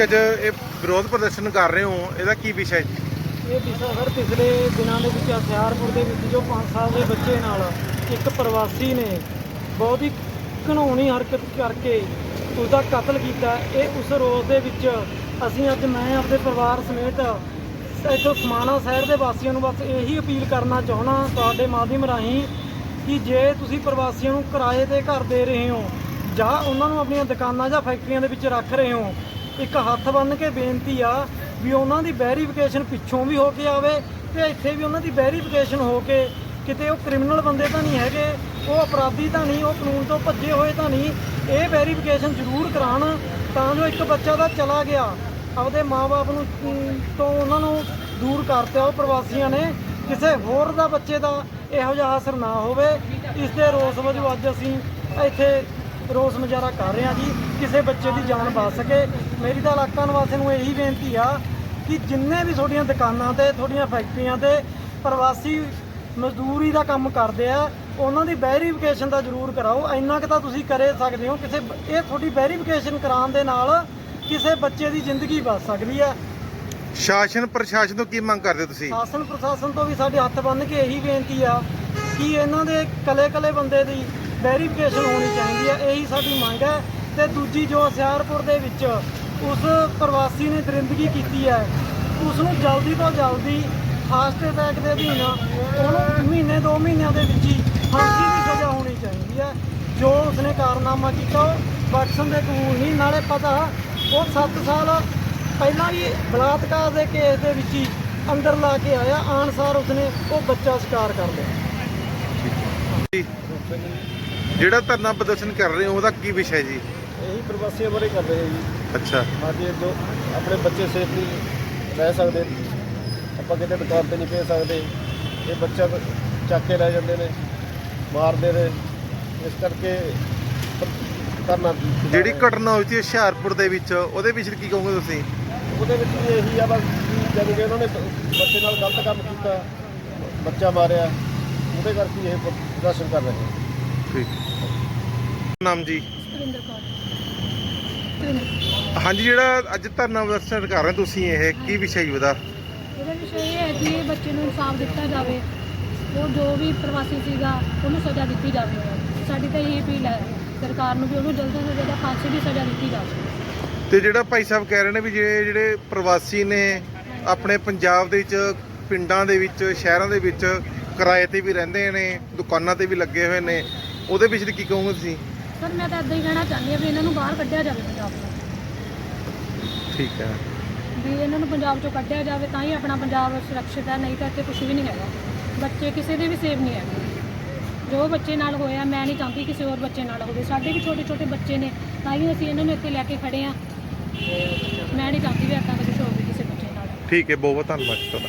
ਤੁਸੀਂ ਅੱਜ ਇਹ ਵਿਰੋਧ ਪ੍ਰਦਰਸ਼ਨ ਕਰ ਰਹੇ ਹੋ, ਇਹਦਾ ਕੀ ਵਿਸ਼ਾ ਹੈ ਜੀ? ਇਹ ਵਿਸ਼ਾ ਸਰ, ਪਿਛਲੇ ਦਿਨਾਂ ਦੇ ਵਿੱਚ ਹਥਿਆਰਪੁਰ ਦੇ ਵਿੱਚ ਜੋ 5 ਸਾਲ ਦੇ ਬੱਚੇ ਨਾਲ ਇੱਕ ਪ੍ਰਵਾਸੀ ਨੇ ਬਹੁਤ ਹੀ ਘਿਨਾਉਣੀ ਹਰਕਤ ਕਰਕੇ ਉਸਦਾ ਕਤਲ ਕੀਤਾ। ਇਹ ਉਸ ਰੋਸ ਦੇ ਵਿੱਚ ਅਸੀਂ ਅੱਜ, ਮੈਂ ਆਪਣੇ ਪਰਿਵਾਰ ਸਮੇਤ ਇੱਥੋਂ ਸਮਾਣਾ ਸ਼ਹਿਰ ਦੇ ਵਾਸੀਆਂ ਨੂੰ ਬਸ ਇਹੀ ਅਪੀਲ ਕਰਨਾ ਚਾਹਣਾ ਤੁਹਾਡੇ ਮਾਧਿਅਮ ਰਾਹੀਂ ਕਿ ਜੇ ਤੁਸੀਂ ਪ੍ਰਵਾਸੀਆਂ ਨੂੰ ਕਿਰਾਏ ਤੇ ਘਰ ਦੇ ਰਹੇ ਹੋ ਜਾਂ ਉਹਨਾਂ ਨੂੰ ਆਪਣੀਆਂ ਦੁਕਾਨਾਂ ਜਾਂ ਫੈਕਟਰੀਆਂ ਦੇ ਵਿੱਚ ਰੱਖ ਰਹੇ ਹੋ ਇੱਕ ਹੱਥ ਬੰਨ੍ਹ ਕੇ ਬੇਨਤੀ ਆ ਵੀ ਉਹਨਾਂ ਦੀ ਵੈਰੀਫਿਕੇਸ਼ਨ ਪਿੱਛੋਂ ਵੀ ਹੋ ਕੇ ਆਵੇ ਤੇ ਇੱਥੇ ਵੀ ਉਹਨਾਂ ਦੀ ਵੈਰੀਫਿਕੇਸ਼ਨ ਹੋ ਕੇ ਕਿਤੇ ਉਹ ਕ੍ਰਿਮੀਨਲ ਬੰਦੇ ਤਾਂ ਨਹੀਂ ਹੈਗੇ, ਉਹ ਅਪਰਾਧੀ ਤਾਂ ਨਹੀਂ, ਉਹ ਕਾਨੂੰਨ ਤੋਂ ਭੱਜੇ ਹੋਏ ਤਾਂ ਨਹੀਂ, ਇਹ ਵੈਰੀਫਿਕੇਸ਼ਨ ਜ਼ਰੂਰ ਕਰਾਉਣ ਤਾਂ ਜੋ ਇੱਕ ਬੱਚਾ ਦਾ ਚਲਾ ਗਿਆ। ਆਪਦੇ ਮਾਪੇ ਨੂੰ ਤੋਂ ਉਹਨਾਂ ਨੂੰ ਦੂਰ ਕਰਤੇ ਉਹ ਪ੍ਰਵਾਸੀਆਂ ਨੇ, ਕਿਸੇ ਹੋਰ ਦਾ ਬੱਚੇ ਦਾ ਇਹੋ ਜਿਹਾ ਅਸਰ ਨਾ ਹੋਵੇ। ਇਸ ਦੇ ਰੋਸ ਵਜੋਂ ਅੱਜ ਅਸੀਂ ਇੱਥੇ ਰੋਸ ਮੁਜ਼ਾਹਰਾ ਕਰ ਰਹੇ ਹਾਂ ਜੀ ਕਿਸੇ ਬੱਚੇ ਦੀ ਜਾਨ ਬਚ ਸਕੇ। ਮੇਰੀ ਤਾਂ ਇਲਾਕਾ ਨਿਵਾਸੀਆਂ ਨੂੰ ਇਹੀ ਬੇਨਤੀ ਆ ਕਿ ਜਿੰਨੇ ਵੀ ਤੁਹਾਡੀਆਂ ਦੁਕਾਨਾਂ ਤੇ ਤੁਹਾਡੀਆਂ ਫੈਕਟਰੀਆਂ ਤੇ ਪ੍ਰਵਾਸੀ ਮਜ਼ਦੂਰੀ ਦਾ ਕੰਮ ਕਰਦੇ ਆ ਉਹਨਾਂ ਦੀ ਵੈਰੀਫਿਕੇਸ਼ਨ ਦਾ ਜ਼ਰੂਰ ਕਰਾਓ। ਇੰਨਾ ਕਿ ਤਾਂ ਤੁਸੀਂ ਕਰੇ ਸਕਦੇ ਹੋ ਕਿਸੇ ਇਹ ਤੁਹਾਡੀ ਵੈਰੀਫਿਕੇਸ਼ਨ ਕਰਾਉਣ ਦੇ ਨਾਲ ਕਿਸੇ ਬੱਚੇ ਦੀ ਜ਼ਿੰਦਗੀ ਬਚ ਸਕਦੀ ਹੈ ਸ਼ਾਸਨ ਪ੍ਰਸ਼ਾਸਨ ਤੋਂ ਕੀ ਮੰਗ ਕਰਦੇ ਤੁਸੀਂ? ਸ਼ਾਸਨ ਪ੍ਰਸ਼ਾਸਨ ਤੋਂ ਵੀ ਸਾਡੇ ਹੱਥ ਬੰਨ੍ਹ ਕੇ ਇਹੀ ਬੇਨਤੀ ਆ ਕਿ ਇਹਨਾਂ ਦੇ ਕਲੇ ਕਲੇ ਬੰਦੇ ਦੀ ਵੈਰੀਫਿਕੇਸ਼ਨ ਹੋਣੀ ਚਾਹੀਦੀ ਹੈ, ਇਹੀ ਸਾਡੀ ਮੰਗ ਹੈ। ਤੇ ਦੂਜੀ ਜੋ ਹਸਿਆਰਪੁਰ ਦੇ ਵਿੱਚ ਉਸ ਪ੍ਰਵਾਸੀ ਨੇ ਦਰਿੰਦਗੀ ਕੀਤੀ ਹੈ ਉਸ ਨੂੰ ਜਲਦੀ ਤੋਂ ਜਲਦੀ ਫਾਸਟ ਟਰੈਕ ਦੇ ਅਧੀਨ ਉਹਨੂੰ ਮਹੀਨੇ, ਦੋ ਮਹੀਨਿਆਂ ਦੇ ਵਿੱਚ ਹੀ ਫਾਂਸੀ ਦੀ ਸਜ਼ਾ ਹੋਣੀ ਚਾਹੀਦੀ ਹੈ, ਜੋ ਉਸਨੇ ਕਾਰਨਾਮਾ ਕੀਤਾ, ਉਹ ਬਖਸ਼ਣ ਦੇ ਕਬੂਲ ਨਹੀਂ, ਨਾਲੇ ਪਤਾ ਉਹ 7 ਸਾਲ ਪਹਿਲਾਂ ਵੀ ਬਲਾਤਕਾਰ ਦੇ ਕੇਸ ਦੇ ਵਿੱਚ ਹੀ ਅੰਦਰ ਲਾ ਕੇ ਆਇਆ ਆਨਸਾਰ ਉਸਨੇ ਉਹ ਬੱਚਾ ਸ਼ਿਕਾਰ ਕਰ ਲਿਆ। ਜਿਹੜਾ ਧਰਨਾ ਪ੍ਰਦਰਸ਼ਨ ਕਰ ਰਹੇ ਹੋ ਉਹਦਾ ਕੀ ਵਿਸ਼ਾ ਹੈ ਜੀ? ਇਹੀ ਪ੍ਰਵਾਸੀਆਂ ਬਾਰੇ ਕਰ ਰਹੇ ਜੀ। ਅੱਛਾ। ਹਾਂਜੀ ਜੋ ਆਪਣੇ ਬੱਚੇ ਸੇਫਲੀ ਰਹਿ ਸਕਦੇ ਆਪਾਂ ਕਿਤੇ ਦੁਕਾਨ ਤੇ ਨਹੀਂ ਭੇਜ ਸਕਦੇ। ਇਹ ਬੱਚਾ ਚੱਕ ਕੇ ਲੈ ਜਾਂਦੇ ਨੇ ਮਾਰਦੇ ਨੇ। ਇਸ ਕਰਕੇ ਕਰਨਾ ਜਿਹੜੀ ਘਟਨਾ ਹੋਈ ਸੀ ਹੁਸ਼ਿਆਰਪੁਰ ਦੇ ਵਿੱਚ ਉਹਦੇ ਵਿੱਚ ਕੀ ਕਹੋਗੇ ਤੁਸੀਂ? ਉਹਦੇ ਵਿੱਚ ਵੀ ਇਹੀ ਆ ਬਸ ਜਦੋਂ ਕਿ ਉਹਨਾਂ ਨੇ ਬੱਚੇ ਨਾਲ ਗਲਤ ਕੰਮ ਕੀਤਾ ਬੱਚਾ ਮਾਰਿਆ। ਉਹਦੇ ਕਰਕੇ ਇਹ ਪ੍ਰਦਰਸ਼ਨ ਕਰ ਰਹੇ ਹਾਂ ਠੀਕ। ਨਾਮ ਜੀ? ਸੁਰਿੰਦਰ ਕੌਰ। ਸੁਰਿੰਦਰ। ਹਾਂਜੀ ਜਿਹੜਾ ਅੱਜ ਧਰਨਾ ਪ੍ਰਦਰਸ਼ਨ ਕਰ ਰਹੇ ਤੁਸੀਂ ਇਹ ਕੀ ਵਿਸ਼ਾ ਜੀ ਉਹਦਾ? ਇਹਦਾ ਵਿਸ਼ਾ ਇਹ ਹੈ ਕਿ ਬੱਚੇ ਨੂੰ ਇਨਸਾਫ ਦਿੱਤਾ ਜਾਵੇ। ਉਹ ਜੋ ਵੀ ਪ੍ਰਵਾਸੀ ਸੀਗਾ ਉਹਨੂੰ ਸਜ਼ਾ ਦਿੱਤੀ ਜਾਵੇ। ਸਾਡੀ ਤਾਂ ਇਹ ਅਪੀਲ ਹੈ ਸਰਕਾਰ ਨੂੰ ਵੀ ਉਹਨੂੰ ਜਲਦ ਤੋਂ ਜਲਦ ਫਾਂਸੀ ਦੀ ਸਜ਼ਾ ਦਿੱਤੀ ਜਾਵੇ। ਤੇ ਜਿਹੜਾ ਭਾਈ ਸਾਹਿਬ ਕਹਿ ਰਹੇ ਨੇ ਵੀ ਜਿਹੜੇ ਜਿਹੜੇ ਪ੍ਰਵਾਸੀ ਨੇ ਆਪਣੇ ਪੰਜਾਬ ਦੇ ਵਿੱਚ ਪਿੰਡਾਂ ਦੇ ਵਿੱਚ ਸ਼ਹਿਰਾਂ ਦੇ ਵਿੱਚ ਕਿਰਾਏ ਤੇ ਵੀ ਰਹਿੰਦੇ ਨੇ ਦੁਕਾਨਾਂ ਤੇ ਵੀ ਲੱਗੇ ਹੋਏ ਨੇ ਉਹਦੇ ਵਿੱਚ ਕੀ ਕਹੋਗੇ ਤੁਸੀਂ? ਸਰ ਮੈਂ ਤਾਂ ਇਦਾਂ ਹੀ ਕਹਿਣਾ ਚਾਹੁੰਦੀ ਹਾਂ ਵੀ ਇਹਨਾਂ ਨੂੰ ਬਾਹਰ ਕੱਢਿਆ ਜਾਵੇ ਪੰਜਾਬ ਤੋਂ। ਠੀਕ ਹੈ। ਵੀ ਇਹਨਾਂ ਨੂੰ ਪੰਜਾਬ ਚੋਂ ਕੱਢਿਆ ਜਾਵੇ ਤਾਂ ਹੀ ਆਪਣਾ ਪੰਜਾਬ ਸੁਰੱਖਿਅਤ ਹੈ ਨਹੀਂ ਤਾਂ ਇੱਥੇ ਕੁਝ ਵੀ ਨਹੀਂ ਹੈਗਾ। ਬੱਚੇ ਕਿਸੇ ਦੇ ਵੀ ਸੇਫ ਨਹੀਂ ਹੈਗੇ। ਜੋ ਬੱਚੇ ਨਾਲ ਹੋਇਆ ਮੈਂ ਨਹੀਂ ਚਾਹੁੰਦੀ ਕਿਸੇ ਹੋਰ ਬੱਚੇ ਨਾਲ ਹੋਵੇ। ਸਾਡੇ ਵੀ ਛੋਟੇ ਛੋਟੇ ਬੱਚੇ ਨੇ ਤਾਂ ਹੀ ਅਸੀਂ ਇਹਨਾਂ ਨੂੰ ਇੱਥੇ ਲੈ ਕੇ ਖੜੇ ਆ ਮੈਂ ਨਹੀਂ ਚਾਹੁੰਦੀ ਵੀ ਇੱਦਾਂ ਦਾ ਕੁਝ ਹੋਵੇ ਕਿਸੇ ਬੱਚੇ ਨਾਲ। ਠੀਕ ਹੈ ਬਹੁਤ ਬਹੁਤ ਧੰਨਵਾਦ ਜੀ ਤੁਹਾਡਾ।